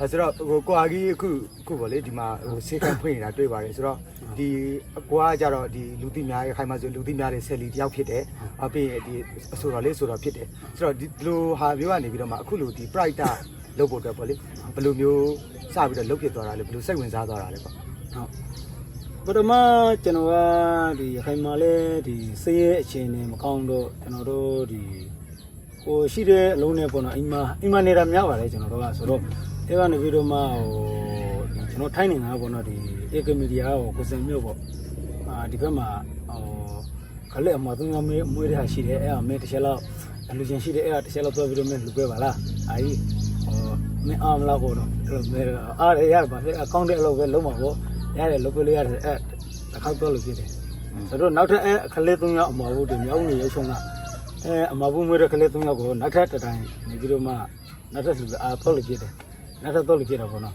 အဲဆိုတော့ဟိုကွာကြီးအခုအခုဗောလေဒီမှာဟိုစေကံဖွင့်နေတာတွေ့ပါတယ်ဆိုတော့ဒီအကွာကကြတော့ဒီလူသိများရဲ့ခိုင်မှာဆိုလူသိများတဲ့ဆယ်လီတယောက်ဖြစ်တယ်အပြင်ဒီအဆိုတော်လေးဆိုတော့ဖြစ်တယ်ဆိုတော့ဒီလိုဟာမျိုးကနေပြီးတော့မှအခုလိုဒီ pride လုပ်ဖို့အတွက်ဗောလေဘယ်လိုမျိုးစပြီးတော့လုပ်ဖြစ်သွားတာလဲဘယ်လိုစိတ်ဝင်စားသွားတာလဲပေါ့ဟုတ်ပထမကျွန်တော်ကဒီရခိုင်မှာလဲဒီစည်ရဲ့အခြေအနေမကောင်းတော့ကျွန်တော်တို့ဒီဟိုရှိတဲ့အလုံးနဲ့ပေါ့နော်အိမ်မှာအိမ်မှာနေတာများပါတယ်ကျွန်တော်တို့ကဆိုတော့ အဲကနေပြီးတော့မှဟိုဒီကျွန်တော်ထိုင်းနေတာပေါ့နော်ဒီဧကမီဒီယာကိုကိုစံမြို့ပေါ့အာဒီဘက်မှာဟိုခလက်အမသုံးရမေးမွေးတဲ့ဟာရှိတယ်အဲအမေတစ်ချက်လောက်အလူချင်းရှိတယ်အဲတစ်ချက်လောက်ပြောပြီးတော့မင်းလူပဲပါလားအာကြီးဟိုမင်းအားမလားပေါ့နော်အဲ့လိုအားရရပါလေအကောင့်တဲ့အလုပ်ပဲလုံးမှာပေါ့ရတယ်လုပ်ပြလို့ရတယ်အဲ့တစ်ခါတော့လို့ဖြစ်တယ်ဆိုတော့နောက်ထပ်အဲ့အခလေး၃ယောက်အမဘူးတွေမြောက်နေရုပ်ချုံကအဲအမဘူးမွေးတဲ့ခလေး၃ယောက်ကိုနောက်ထပ်တစ်တိုင်းနေပြီးတော့မှနောက်ထပ်လူအားတော့လို့ဖြစ်တယ် နောက်ထပ်တော့လို့ဖြစ်တာပေါ့နော်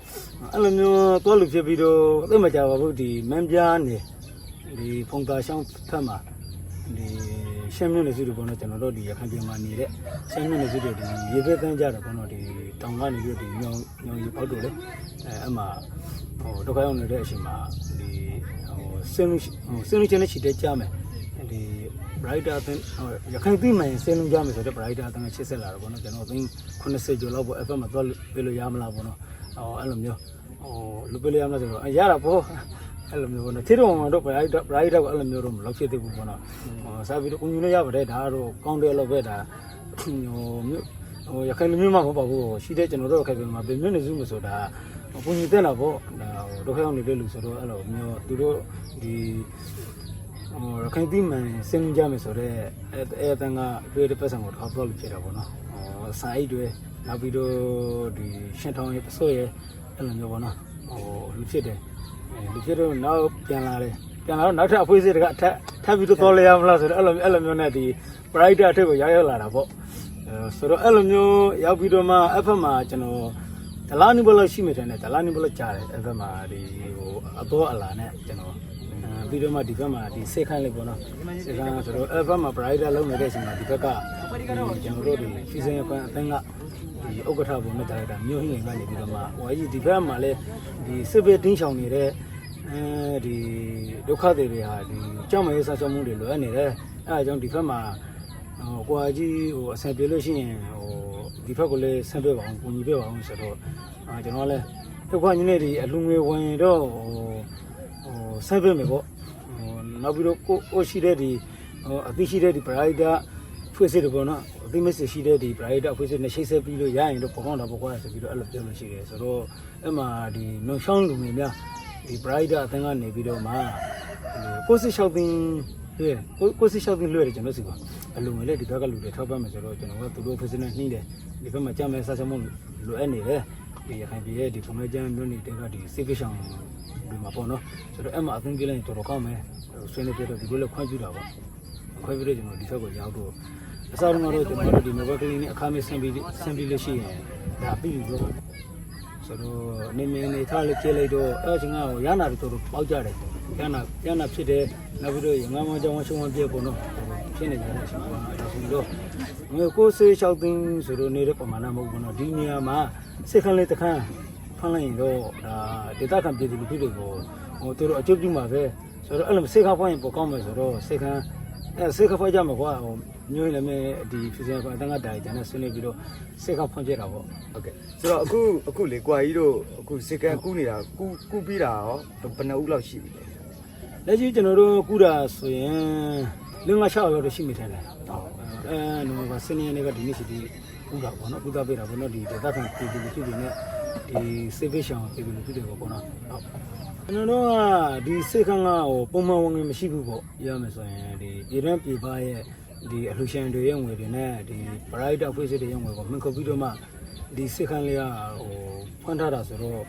အဲ့လိုမျိုးတော့လို့ဖြစ်ပြီးတော့သိမကြပါဘူးဒီမန်းပြားနေဒီဖုန်တာရှောင်းဖက်မှာဒီရှမ်းမြို့နယ်စုတွေပေါ့နော်ကျွန်တော်တို့ဒီရခိုင်ပြည်မှာနေတဲ့ရှမ်းမြို့နယ်စုတွေဒီရေဘက်ကန်းကြတယ်ပေါ့နော်ဒီတောင်ကနေပြီးတော့ဒီညောင်ညောင်ရေပေါက်တို့လေအဲအမှဟိုဒုက္ခရောက်နေတဲ့အချိန်မှာဒီဟိုစင်းလို့ဟိုစင်းလို့ချင်းနဲ့ချီတက်ကြမယ်ဒီ brighter အသင်းဟိုရခိုင်ပြည်မှာစင်းလို့ကြမယ်ဆိုတော့ brighter အသင်းကချစ်ဆက်လာတော့ပေါ့နော်ကျွန်တော်သိန်း80ကျော်လောက်ပေါ့ FM မှာသွားပြလို့ရမလားပေါ့နော်ဟိုအဲ့လိုမျိုးဟိုလူပြလို့ရမလားဆိုတော့ရတာပေါ့အဲ့လိုမျိုးပေါ့နော်ခြေတော်မှာတော့ brighter brighter ကအဲ့လိုမျိုးတော့မလုပ်ဖြစ်သေးဘူးပေါ့နော်ဟိုစားပြီးတော့ကိုညူလို့ရပါတယ်ဒါကတော့ကောင်းတယ်လို့ပဲဒါဟိုမျိုးဟိုရခိုင်လူမျိုးမှမဟုတ်ပါဘူးရှိတဲ့ကျွန်တော်တို့ခိုင်ပြည်မှာဗေမျိုးနေစုမဆိုတာကိုညူတဲ့လာပေါ့ဒါဟိုဒုက္ခရောက်နေတဲ့လူဆိုတော့အဲ့လိုမျိုးသူတို့ဒီဟို ရခိုင်ပြည်မှာစင်ကြမယ်ဆိုတော့အဲအဲတန်ကတွေ့တဲ့ပတ်စံကိုထောက်တော့လို့ဖြစ်တာပေါ့နော်ဟိုစာအိတ်တွေနောက်ပြီးတော့ဒီရှင်းထောင်းရဲ့ပစိုးရဲ့အဲ့လိုမျိုးပေါ့နော်ဟိုလူဖြစ်တယ်လူဖြစ်တော့နောက်ပြန်လာတယ်ပြန်လာတော့နောက်ထပ်အဖွေးစစ်တကအထက်ထပ်ပြီးတော့တော်လဲရမလားဆိုတော့အဲ့လိုအဲ့လိုမျိုးနဲ့ဒီ brighter အထက်ကိုရောက်ရောက်လာတာပေါ့အဲဆိုတော့အဲ့လိုမျိုးရောက်ပြီးတော့မှအဖက်မှာကျွန်တော်ဒလာနီဘလရှိမိတယ်နဲ့ဒလာနီဘလကြားတယ်အဖက်မှာဒီဟိုအတော်အလာနဲ့ကျွန်တော်အဲ ပြီးတော့မှဒီဘက်မှာဒီစိတ်ခိုင်းလိုက်ပေါ့နော်စိတ်ခိုင်းဆိုတော့အဖက်မှာ brighter လုံးနေတဲ့အချိန်မှာဒီဘက်ကဒီကျွန်တော်တို့ဒီဖီစင်ရခွန်းအတိုင်းကဒီဥက္ကဋ္ဌဘုံနဲ့ဒါရိုက်တာမျိုးဟင်းငယ်ကနေပြီးတော့မှဟိုအကြီးဒီဘက်မှာလည်းဒီစစ်ဘေးတင်းချောင်နေတဲ့အဲဒီဒုက္ခတွေတွေဟာဒီကြောက်မရေးစားချောမှုတွေလိုအပ်နေတယ်အဲအကြောင်းဒီဘက်မှာဟိုကွာကြီးဟိုအဆင်ပြေလို့ရှိရင်ဟိုဒီဘက်ကိုလည်းဆင်ပြေပါအောင်ပုံကြီးပြပါအောင်ဆိုတော့အာကျွန်တော်လည်းဒုက္ခညနေဒီအလူငွေဝင်တော့ဟိုဟို ဆင်ပြေမယ်ပေါ့ဟိုနောက်ပြီးတော့ကိုကိုရှိတဲ့ဒီဟိုအသိရှိတဲ့ဒီ brighter ဖွေးစစ်တွေပေါ့နော်အသိမစစ်ရှိတဲ့ဒီ brighter ဖွေးစစ်နဲ့ရှိတ်ဆက်ပြီးလို့ရရင်တော့ပုံကောင်းတာပေါ့ကွာဆိုပြီးတော့အဲ့လိုပြောလို့ရှိတယ်ဆိုတော့အဲ့မှာဒီနှုံချောင်းလူငယ်များဒီ brighter အသင်းကနေပြီးတော့မှကိုစစ်လျှောက်တင်လွှဲကိုကိုစစ်လျှောက်တင်လွှဲတယ်ကျွန်တော်စီပါအလုံးငယ်လေဒီဘက်ကလူတွေထောက်ပံ့မယ်ဆိုတော့ကျွန်တော်ကသူတို့ professional နှီးတယ်ဒီဘက်မှာကြမ်းမဲ့ဆက်ချက်မှုလိုအပ်နေတယ်ဒီရခိုင်ပြည်ရဲ့ဒီပုံမဲ့ကျမ်းမျိုးနေတဲ့ကဒီစစ်ပဆောင် ဒီမှာပေါ့နော်ဆိုတော့အဲ့မှာအသင်းပြလိုက်တော်တော်ကောင်းမယ်ဆွေးနွေးပြတော့ဒီလိုလည်းခွင့်ပြုတာပေါ့ခွင့်ပြုတော့ကျွန်တော်ဒီဘက်ကိုရောက်တော့အစားတော့ကျွန်တော်တို့ဒီ mobile clinic အခမဲ့ဆင်းပြီးဆင်းပြီးလို့ရှိရင်ဒါပြီးပြီလို့ဆိုတော့နေမင်းနေထားလေးပြလိုက်တော့အဲ့ချင်းကရနာတွေတို့ပေါက်ကြတယ်ရနာရနာဖြစ်တယ်နောက်ပြီးတော့ငါမောင်ကြောင့်ရှုံးဝပြပေါ့နော်ဖြစ်နေကြတဲ့အချိန်ပေါ့နော်ဒါဆိုတော့ငါကိုစေးလျှောက်သိန်းဆိုတော့နေတဲ့ပမာဏမဟုတ်ဘူးနော်ဒီနေရာမှာစိတ်ခန့်လေးတစ်ခန့် ဖမ်းလိုက်ရင်တော့ဒါဒေတာခံပြည်သူလူထုတွေကိုဟိုတို့အကျုပ်ပြုမှာပဲဆိုတော့အဲ့လိုစိတ်ခန့်ဖွင့်ရင်ပိုကောင်းမယ်ဆိုတော့စိတ်ခန့်အဲစိတ်ခန့်ဖွင့်ကြမှာကွာဟိုမျိုးလည်းမဲ့ဒီဖီဇန်ကအတန်းကတိုင်တန်းနဲ့ဆွေးနွေးပြီးတော့စိတ်ခန့်ဖွင့်ပြတာပေါ့ဟုတ်ကဲ့ဆိုတော့အခုအခုလေကွာကြီးတို့အခုစေကံကူးနေတာကူးကူးပြီးတာရောဘယ်နှဦးလောက်ရှိပြီလဲလက်ရှိကျွန်တော်တို့ကုတာဆိုရင်လင်းငါ6ရောက်တော့ရှိမိတယ်လေအဲနိုဝင်ဘာ7ရက်နေ့ကဒီနေ့စီဒီကုတာပေါ့နော်ကုတာပေးတာပေါ့နော်ဒီဒေသခံပြည်သူလူထုတွေနဲ့ ဒီစေဗေးရှောင်ပြည်သူလူထုတွေပေါ့နော်ဟုတ်ကျွန်တော်တို့ကဒီစိတ်ခန်းကဟိုပုံမှန်ဝင်ငွေမရှိဘူးပေါ့ရမယ်ဆိုရင်ဒီပြည်တွင်းပြည်ပရဲ့ဒီအလှူရှင်တွေရဲ့ငွေတွေနဲ့ဒီ bright office တွေရဲ့ငွေကိုမင်းခုတ်ပြီးတော့မှဒီစိတ်ခန်းလေးကဟိုဖွင့်ထားတာဆိုတော့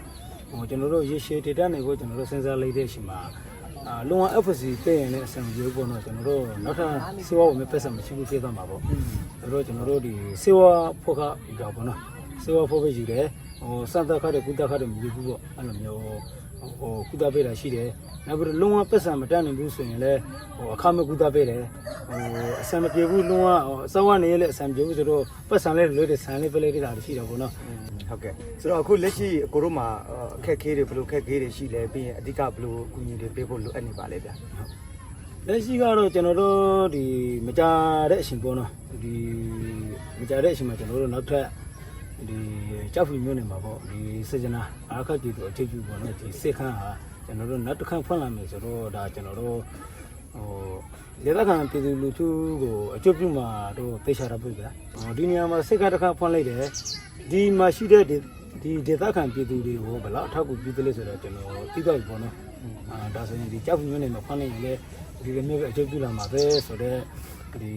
ဟိုကျွန်တော်တို့ရေရှည်ဒေတာနေကိုကျွန်တော်တို့စဉ်းစားလိုက်တဲ့အချိန်မှာဟအာလုံဝ FSC ပေးရင်လည်းအဆင်ပြေပေါ့နော်ကျွန်တော်တို့နောက်ထပ်စေဝါကိုမပက်ဆက်မရှိဘူးပြေးသွားမှာပေါ့ဒါတော့ကျွန်တော်တို့ဒီစေဝါဖို့ကဒီတော့ပေါ့နော်စေဝါဖို့ပဲယူတယ် ဟိုစံသက်ခတ်တဲ့ကုသခတ်တဲ့မယူဘူးပေါ့အဲ့လိုမျိုးဟိုကုသပေးတာရှိတယ်နောက်ပြီးတော့လုံဝပက်ဆက်မတတ်နိုင်ဘူးဆိုရင်လည်းဟိုအခမဲ့ကုသပေးတယ်ဟိုအဆင်မပြေဘူးလုံဝဟိုအစောကနေလည်းအဆင်ပြေဘူးဆိုတော့ပတ်စံလေးလွတ်တဲ့ဆန်လေးပဲလေးတာရှိတော့ပေါ့နော်ဟုတ်ကဲ့ဆိုတော့အခုလက်ရှိကိုတို့မှာအခက်အခဲတွေဘယ်လိုအခက်အခဲတွေရှိလဲပြီးရင်အဓိကဘယ်လိုအကူအညီတွေပေးဖို့လိုအပ်နေပါလဲဗျာလက်ရှိကတော့ကျွန်တော်တို့ဒီမကြတဲ့အချိန်ပေါ့နော်ဒီမကြတဲ့အချိန်မှာကျွန်တော်တို့နောက်ထပ် ဒီကြောက်ဖြူမျိုးနေမှာပေါ့ဒီစေချနာအားခက်ကြည့်တော့အခြေပြုပေါ့နော်ဒီစေခန်းဟာကျွန်တော်တို့နောက်တစ်ခါဖွင့်လာမယ်ဆိုတော့ဒါကျွန်တော်တို့ဟိုလေလက်ခံပြည်သူလူထုကိုအကျိုးပြုမှာတော့သိချတာပြကြဟောဒီနေရာမှာစေကတစ်ခါဖွင့်လိုက်တယ်ဒီမှာရှိတဲ့ဒီဒီဒေသခံပြည်သူတွေကိုဘယ်လောက်အထောက်အကူပြုတယ်လဲဆိုတော့ကျွန်တော်သိတော့ပြီပေါ့နော်အာဒါဆိုရင်ဒီကြောက်ဖြူမျိုးနေမှာဖွင့်လိုက်ရင်လည်းဒီလိုမျိုးပဲအကျိုးပြုလာမှာပဲဆိုတော့ဒီ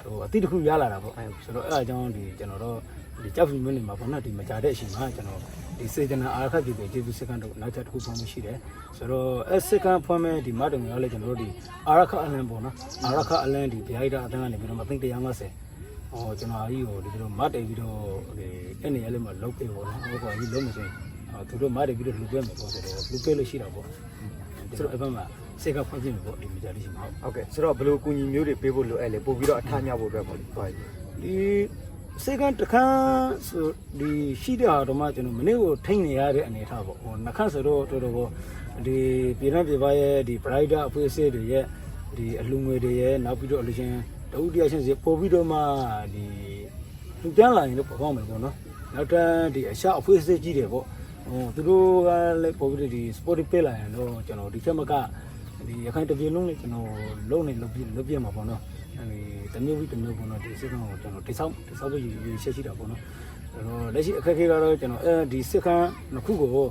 ဟိုအတိတစ်ခုရလာတာပေါ့အဲဆိုတော့အဲ့အကြောင်းဒီကျွန်တော်တို့ ဒီကြောက်ဖြူမျိုးနေမှာပေါ့နော်ဒီမကြတဲ့အချိန်မှာကျွန်တော်ဒီစေတနာအာခတ်ပြည်ပြည်ကျေးဇူးစကန်တို့နောက်ထပ်တစ်ခုပေါင်းမရှိတယ်ဆိုတော့အဲစကန်ဖွင့်မဲ့ဒီမတ်တုံရောလဲကျွန်တော်တို့ဒီအာရခအလန်ပေါ့နော်အာရခအလန်ဒီဗျာဒိတာအတန်းကနေပြီးတော့မသိ150ဟောကျွန်တော်အကြီးကိုဒီလိုမတ်တယ်ပြီးတော့ဒီအဲ့နေရာလေးမှာလုတ်ပေးပေါ့နော်ဟောကအကြီးလုံးမစင်သူတို့မတ်တယ်ပြီးတော့လူပြဲမယ်ပေါ့ဆိုတော့လူပြဲလို့ရှိတာပေါ့ဆိုတော့အဲ့ဘက်မှာစေကဖွင့်ပြမယ်ပေါ့ဒီမကြလေးရှိမှာဟုတ်ဟုတ်ကဲ့ဆိုတော့ဘယ်လိုအကူအညီမျိုးတွေပေးဖို့လိုအပ်လဲပို့ပြီးတော့အထားများဖို့အတွက်ပေါ့လေဟုတ်ပြီဒီ စေကန်တခန်းဆိုဒီရှိတဲ့ဟာတော့မှကျွန်တော်မနေ့ကထိနေရတဲ့အနေထားပေါ့ဟိုနှခန့်ဆိုတော့တော်တော်ပေါ့ဒီပြည်နှံပြည်ပရဲ့ဒီ brighter အဖွဲ့အစည်းတွေရဲ့ဒီအလူငွေတွေရဲ့နောက်ပြီးတော့အလူချင်းတဦးတရားချင်းစီပို့ပြီးတော့မှဒီလူတန်းလာရင်တော့ပေါ့ကောင်းမယ်ပေါ့နော်နောက်တန်းဒီအရှာအဖွဲ့အစည်းကြီးတယ်ပေါ့ဟိုသူတို့ကလည်းပို့ပြီးတော့ဒီ sport ပေးလာရင်တော့ကျွန်တော်ဒီချက်မကဒီရခိုင်တပြည်လုံးနဲ့ကျွန်တော်လုံနေလုပ်ပြလုပ်ပြမှာပေါ့နော်အဲဒီ တမျိုးပြီးတမျိုးပေါ့နော်ဒီစစ်ကောင်ကိုကျွန်တော်တိဆောက်တိဆောက်ဖို့ရည်ရည်ချက်ရှိတာပေါ့နော်အဲတော့လက်ရှိအခက်အခဲကတော့ကျွန်တော်အဲဒီစစ်ခန်းနှစ်ခုကို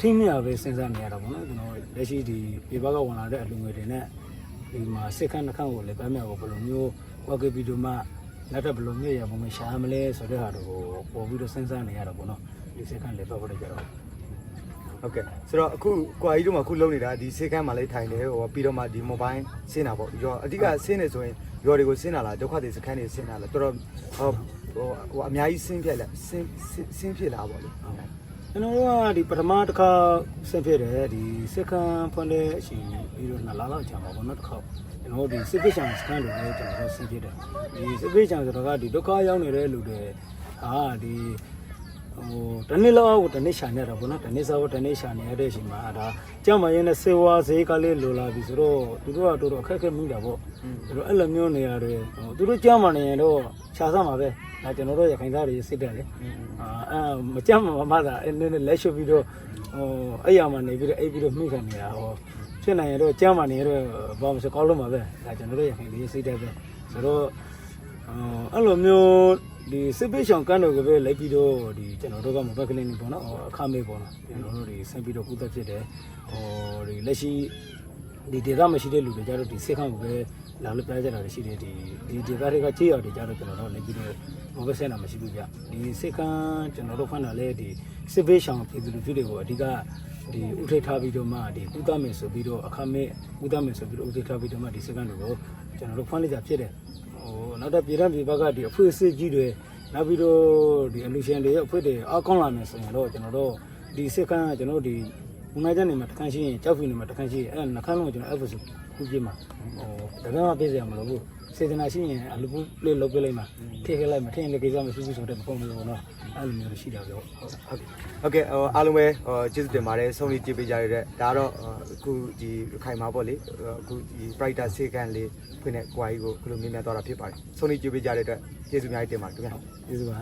ထိမြပဲစဉ်းစားနေရတာပေါ့နော်ကျွန်တော်လက်ရှိဒီပြပကဝင်လာတဲ့အလူငွေတွေနဲ့ဒီမှာစစ်ခန်းနှစ်ခန်းကိုလည်းပန်းမြကိုဘယ်လိုမျိုးဝါကေဗီဒီယိုမှနောက်ထပ်ဘယ်လိုမျိုးရပုံမရှာမလဲဆိုတဲ့ဟာတော့ပေါ်ပြီးတော့စဉ်းစားနေရတာပေါ့နော်ဒီစစ်ခန်းလည်းပတ်ဖို့ကြတော့ဟုတ်ကဲ့ဆိုတော့အခုကွာကြီးတို့မှာအခုလုံနေတာဒီစေကန်းမှာလေးထိုင်တယ်ဟိုပြီးတော့မှဒီ mobile ဆင်းတာပေါ့ရောအဓိကဆင်းနေဆိုရင် ရောတွေကိုဆင်းတာလားဒုက္ခတွေစခန်းတွေဆင်းတာလားတော်တော်ဟိုဟိုဟိုအများကြီးဆင်းပြက်လာဆင်းဆင်းဖြစ်လာပေါ့လေကျွန်တော်တို့ကဒီပထမတစ်ခါဆင်းဖြစ်တယ်ဒီစစ်ခံဖွင့်တဲ့အချိန်ပြီးတော့နှစ်လလောက်ကြာပါဘောနော်တစ်ခါကျွန်တော်တို့ဒီစစ်ပစ်ချံစကန်တွေလည်းကျွန်တော်တို့ဆင်းဖြစ်တယ်ဒီစစ်ပစ်ချံဆိုတော့ကဒီဒုက္ခရောက်နေတဲ့လူတွေဟာဒီ ဟိုတနေ့လောက်ကိုတနေ့ရှာနေရတာပေါ့နော်တနေ့စားကိုတနေ့ရှာနေရတဲ့အချိန်မှာဒါကြောက်မရင်နဲ့စေဝါဈေးကလေးလိုလာပြီဆိုတော့သူတို့ကတော်တော်အခက်အခဲမိတာပေါ့ဆိုတော့အဲ့လိုမျိုးနေရတယ်ဟိုသူတို့ကြောက်မနေရင်တော့ခြာစားမှာပဲဒါကျွန်တော်တို့ရခိုင်သားတွေစစ်တယ်လေအာအဲမကြမ်းမမသာအဲ့နည်းနည်းလက်ရှုပ်ပြီးတော့ဟိုအဲ့ရမှာနေပြီးတော့အိပ်ပြီးတော့မိခံနေတာဟောဖြစ်နိုင်ရင်တော့ကြမ်းမှနေတော့ဘာမှစကောင်းလို့မှာပဲဒါကျွန်တော်တို့ရခိုင်လေးစိတ်တက်ပဲဆိုတော့အဲ့လိုမျိုး ဒီစစ်ပေးချောင်ကန်းတော်ကပဲလိုက်ပြီးတော့ဒီကျွန်တော်တို့ကမဘက်ကလေးနေပေါ့နော်အခမေးပေါ့နော်ကျွန်တော်တို့ဒီဆင်းပြီးတော့ကုသဖြစ်တယ်ဟိုဒီလက်ရှိဒီဒေတာမရှိတဲ့လူတွေကြတော့ဒီစစ်ခန့်ကိုပဲလာလို့ပြကြတာရှိတယ်ဒီဒီဒေတာတွေကကြေးရတယ်ကြတော့ကျွန်တော်တို့နေပြီးတော့ဘဘဆဲနာမရှိဘူးဗျဒီစစ်ခန့်ကျွန်တော်တို့ဖန်တာလဲဒီစစ်ပေးချောင်ပြည်သူလူထုတွေကိုအဓိကဒီဥထိတ်ထားပြီးတော့မှဒီကုသမယ်ဆိုပြီးတော့အခမဲ့ကုသမယ်ဆိုပြီးတော့ဥထိတ်ထားပြီးတော့မှဒီစစ်ခန့်တွေကိုကျွန်တော်တို့ဖန်လိုက်ကြဖြစ်တယ် ဟိုနောက်တော့ပြည်ရန်ပြည်ဘက်ကဒီအဖွဲ့အစည်းကြီးတွေနောက်ပြီးတော့ဒီအလူရှင်တွေရဲ့အဖွဲ့တွေအကောင်းလာမယ်ဆိုရင်တော့ကျွန်တော်တို့ဒီစစ်ကမ်းကကျွန်တော်တို့ဒီဦးနိုင်တဲ့နေမှာတခန်းရှိရင်ကြောက်ဖြူနေမှာတခန်းရှိရင်အဲ့နှခမ်းလုံးကိုကျွန်တော် FS ခုကြည့်မှာဟိုတကယ်မှပြေးစရာမလိုဘူးစေတနာရှိရင်အလူပူလေးလုပ်ပြလိုက်မှာထည့်ခဲ့လိုက်မှာထည့်ရင်လည်းကိစ္စမရှိဘူးဆိုတဲ့ပုံမျိုးပေါ့နော်အဲ့လိုမျိုးရှိတာပြောဟုတ်ဟုတ်ဟုတ်ကဲ့ဟိုအားလုံးပဲဟိုကျေးဇူးတင်ပါတယ်ဆုံးလေးကြည့်ပေးကြရတဲ့ဒါတော့အခုဒီခိုင်မာပေါ့လေအခုဒီ brighter စေကန်းလေးဖွင့်တဲ့ကွာကြီးကိုခုလိုမြင်မြတ်သွားတာဖြစ်ပါတယ်ဆုံးလေးကြည့်ပေးကြတဲ့အတွက်ကျေးဇူးအများကြီးတင်ပါတယ်ခင်ဗျာကျေးဇူးပါ